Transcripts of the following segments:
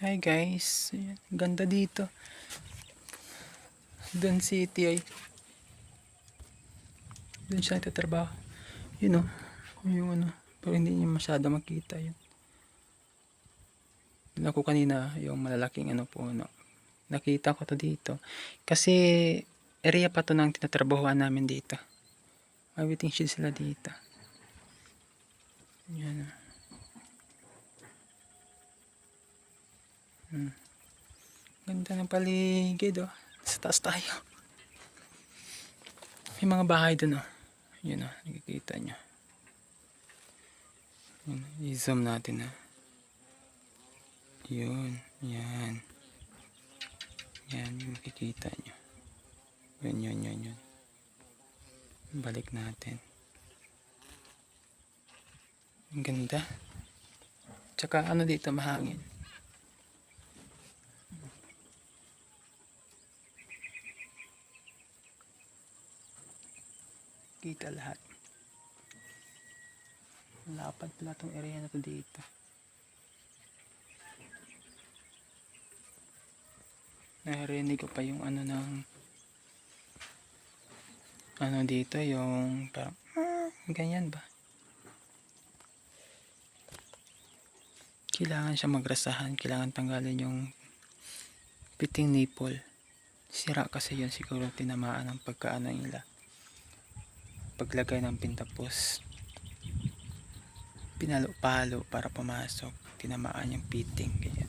Hi guys, ganda dito. Doon city ay doon siya nagtatrabaho. Yun o, yung ano, pero hindi niyo masyado makita yun. Doon ako kanina, yung malalaking ano po, no. nakita ko to dito. Kasi area pa to ng tinatrabahoan namin dito. May waiting shed sila dito. Yan o. Ganda ng paligid oh. Sa taas tayo. May mga bahay dun oh. Yun oh, nakikita nyo. Yun, i-zoom natin ah. Yun, yan. Yan, yung makikita nyo. Yun, yun, yun, yun. Balik natin. Ang ganda. Tsaka ano dito, mahangin. Kita lahat. Lapad pala tong area na to dito. Narinig ko pa yung ano ng ano dito yung parang "Ah," ganyan ba kailangan siya magrasahan kailangan tanggalin yung piting nipple sira kasi yun siguro tinamaan ng pagkaano nila paglagay ng pintapos. Pinalo-palo para pumasok. Tinamaan yung piting ganyan.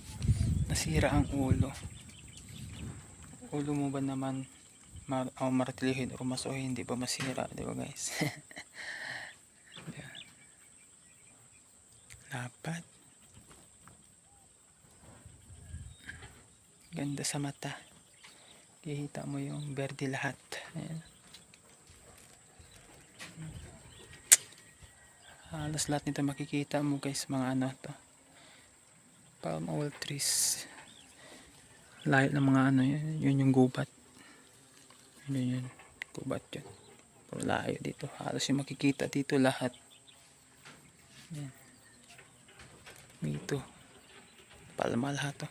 Nasira ang ulo. Ulo mo ba naman mar o martilihin o masuhin hindi ba masira di ba guys? Lapat. Ganda sa mata. Kikita mo yung berde lahat. Ayan. Halos lahat nito makikita mo guys mga ano to. Palm oil trees. Layo ng mga ano yun, yun yung gubat. Yun yun, gubat yun. Layo dito. Halos yung makikita dito lahat. Yan. Dito palma lahat to.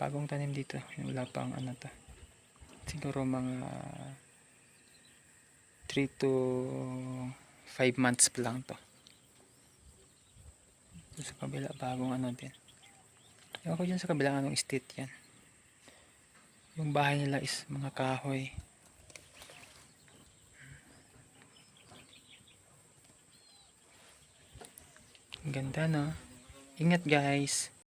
Bagong tanim dito. Wala pang ano to. Siguro mga 3 to 5 months pa lang to. Doon sa kabila bagong ano din. Ewan ko dyan sa kabila anong estate yan. Yung bahay nila is mga kahoy. Ganda no? Ingat guys